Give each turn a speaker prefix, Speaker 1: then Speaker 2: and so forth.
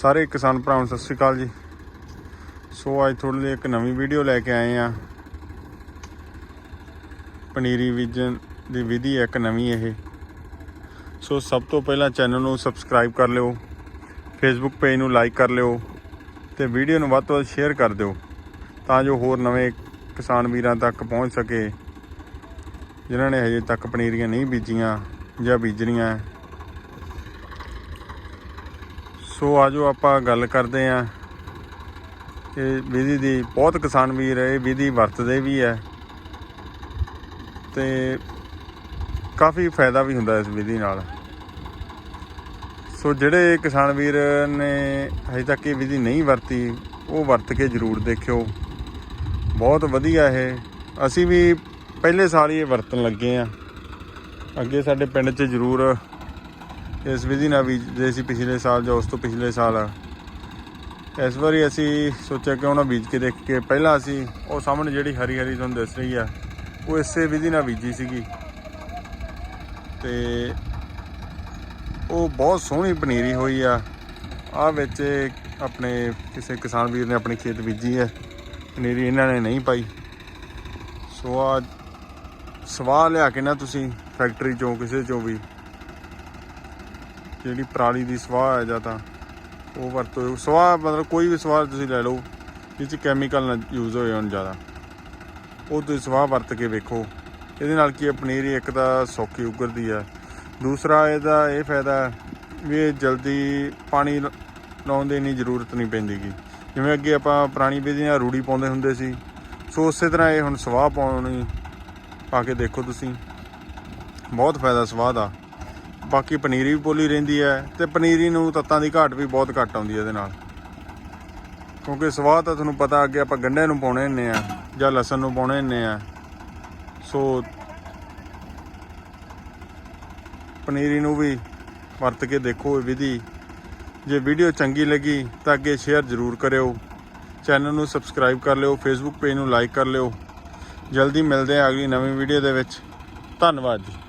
Speaker 1: ਸਾਰੇ ਕਿਸਾਨ ਭਰਾਵਾਂ ਨੂੰ ਸਤਿ ਸ਼੍ਰੀ ਅਕਾਲ ਜੀ। ਸੋ ਅੱਜ ਤੁਹਾਡੇ ਲਈ ਇੱਕ ਨਵੀਂ ਵੀਡੀਓ ਲੈ ਕੇ ਆਏ ਆ ਪਨੀਰੀ ਬੀਜਣ ਦੀ ਵਿਧੀ ਹੈ ਇੱਕ ਨਵੀਂ ਇਹ। ਸੋ ਸਭ ਤੋਂ ਪਹਿਲਾਂ ਚੈਨਲ ਨੂੰ ਸਬਸਕ੍ਰਾਈਬ ਕਰ ਲਿਓ ਫੇਸਬੁੱਕ ਪੇਜ ਨੂੰ ਲਾਈਕ ਕਰ ਲਿਓ ਤੇ ਵੀਡੀਓ ਨੂੰ ਵੱਧ ਤੋਂ ਵੱਧ ਸ਼ੇਅਰ ਕਰ ਦਿਓ ਤਾਂ ਜੋ ਹੋਰ ਨਵੇਂ ਕਿਸਾਨ ਵੀਰਾਂ ਤੱਕ ਪਹੁੰਚ ਸਕੇ, ਜਿਨ੍ਹਾਂ ਨੇ ਹਜੇ ਤੱਕ ਪਨੀਰੀਆਂ ਨਹੀਂ ਬੀਜੀਆਂ ਜਾਂ ਬੀਜਣੀਆਂ ਹੈ। ਸੋ ਆਜੋ ਆਪਾਂ ਗੱਲ ਕਰਦੇ ਆਂ ਇਹ ਵਿਧੀ ਦੀ, ਬਹੁਤ ਕਿਸਾਨ ਵੀਰ ਇਹ ਵਿਧੀ ਵਰਤਦੇ ਵੀ ਹੈ ਤੇ ਕਾਫੀ ਫਾਇਦਾ ਵੀ ਹੁੰਦਾ ਇਸ ਵਿਧੀ ਨਾਲ। ਸੋ ਜਿਹੜੇ ਕਿਸਾਨ ਵੀਰ ਨੇ ਹਜੇ ਤੱਕ ਇਹ ਵਿਧੀ ਨਹੀਂ ਵਰਤੀ, ਉਹ ਵਰਤ ਕੇ ਜ਼ਰੂਰ ਦੇਖਿਓ। ਬਹੁਤ ਵਧੀਆ ਇਹ। ਅਸੀਂ ਵੀ ਪਹਿਲੇ ਸਾਲ ਹੀ ਇਹ ਵਰਤਣ ਲੱਗੇ ਆ ਅੱਗੇ ਸਾਡੇ ਪਿੰਡ 'ਚ ਜ਼ਰੂਰ ਇਸ ਵਿਧੀ ਨਾਲ ਬੀਜਦੇ ਸੀ ਪਿਛਲੇ ਸਾਲ ਜਾਂ ਉਸ ਤੋਂ ਪਿਛਲੇ ਸਾਲ ਇਸ ਵਾਰੀ ਅਸੀਂ ਸੋਚਿਆ ਕਿਉਂ ਨਾ ਬੀਜ ਕੇ ਦੇਖ ਕੇ ਪਹਿਲਾਂ ਅਸੀਂ ਉਹ ਸਾਹਮਣੇ ਜਿਹੜੀ ਹਰੀ ਹਰੀ ਤੁਹਾਨੂੰ ਦਿਸ ਰਹੀ ਆ, ਉਹ ਇਸੇ ਵਿਧੀ ਨਾਲ ਬੀਜੀ ਸੀਗੀ। ਤੇ ਉਹ ਬਹੁਤ ਸੋਹਣੀ ਪਨੀਰੀ ਹੋਈ ਆ। ਆ ਵਿੱਚ ਆਪਣੇ ਕਿਸੇ ਕਿਸਾਨ ਵੀਰ ਨੇ ਆਪਣੀ ਖੇਤ ਬੀਜੀ ਹੈ ਪਨੀਰੀ ਇਹਨਾਂ ਨੇ ਨਹੀਂ ਪਾਈ। ਸੋ ਆ ਸਵਾਹ ਲਿਆ ਕੇ ਨਾ ਤੁਸੀਂ ਫੈਕਟਰੀ ਚੋਂ, ਕਿਸੇ ਚੋਂ ਵੀ ਜਿਹੜੀ ਪਰਾਲੀ ਦੀ ਸਵਾਹ ਹੈ ਜਾਂ ਤਾਂ ਉਹ ਵਰਤੋ ਸਵਾਹ ਮਤਲਬ ਕੋਈ ਵੀ ਸਵਾਹ ਤੁਸੀਂ ਲੈ ਲਓ ਜਿਸ 'ਚ ਕੈਮੀਕਲ ਨਾ ਯੂਜ਼ ਹੋਏ ਹੋਣ ਜ਼ਿਆਦਾ। ਉਹ ਤੁਸੀਂ ਸਵਾਹ ਵਰਤ ਕੇ ਵੇਖੋ। ਇਹਦੇ ਨਾਲ ਕੀ ਹੈ, ਪਨੀਰੀ ਇੱਕ ਤਾਂ ਸੌਖੀ ਉਗਰਦੀ ਹੈ। ਦੂਸਰਾ ਇਹਦਾ ਇਹ ਫਾਇਦਾ ਵੀ ਇਹ ਜਲਦੀ ਪਾਣੀ ਲ- ਲਾਉਣ ਦੀ ਇੰਨੀ ਜ਼ਰੂਰਤ ਨਹੀਂ ਪੈਂਦੀਗੀ। ਜਿਵੇਂ ਅੱਗੇ ਆਪਾਂ ਪੁਰਾਣੀ ਵਿਧੀ ਨਾਲ ਰੂੜੀ ਪਾਉਂਦੇ ਹੁੰਦੇ ਸੀ, ਸੋ ਉਸੇ ਤਰ੍ਹਾਂ ਇਹ ਹੁਣ ਸਵਾਹ ਪਾਉਣੀ ਪਾ ਕੇ ਦੇਖੋ ਤੁਸੀਂ। ਬਹੁਤ ਫਾਇਦਾ ਸਵਾਹ ਦਾ। ਬਾਕੀ ਪਨੀਰੀ ਵੀ ਪੋਲੀ ਰਹਿੰਦੀ ਹੈ ਤੇ ਪਨੀਰੀ ਨੂੰ ਤੱਤਾਂ ਦੀ ਘਾਟ ਵੀ ਬਹੁਤ ਘੱਟ ਆਉਂਦੀ ਹੈ ਇਹਦੇ ਨਾਲ। ਕਿਉਂਕਿ ਸਵਾਹ ਤਾਂ ਤੁਹਾਨੂੰ ਪਤਾ ਅੱਗੇ ਆਪਾਂ ਗੰਢੇ ਨੂੰ ਪਾਉਣੇ ਹੁੰਦੇ ਆ ਜਾਂ ਲਸਣ ਨੂੰ ਪਾਉਣੇ ਹੁੰਦੇ ਆ। ਸੋ ਪਨੀਰੀ ਨੂੰ ਵੀ ਵਰਤ ਕੇ ਦੇਖੋ ਇਹ ਵਿਧੀ। ਜੇ ਵੀਡੀਓ ਚੰਗੀ ਲੱਗੀ ਤਾਂ ਅੱਗੇ ਸ਼ੇਅਰ ਜ਼ਰੂਰ ਕਰਿਓ। ਚੈਨਲ ਨੂੰ ਸਬਸਕ੍ਰਾਈਬ ਕਰ ਲਿਓ ਫੇਸਬੁੱਕ ਪੇਜ ਨੂੰ ਲਾਈਕ ਕਰ ਲਿਓ। ਜਲਦੀ ਮਿਲਦੇ ਹਾਂ ਅਗਲੀ ਨਵੀਂ ਵੀਡੀਓ ਦੇ ਵਿੱਚ। ਧੰਨਵਾਦ ਜੀ।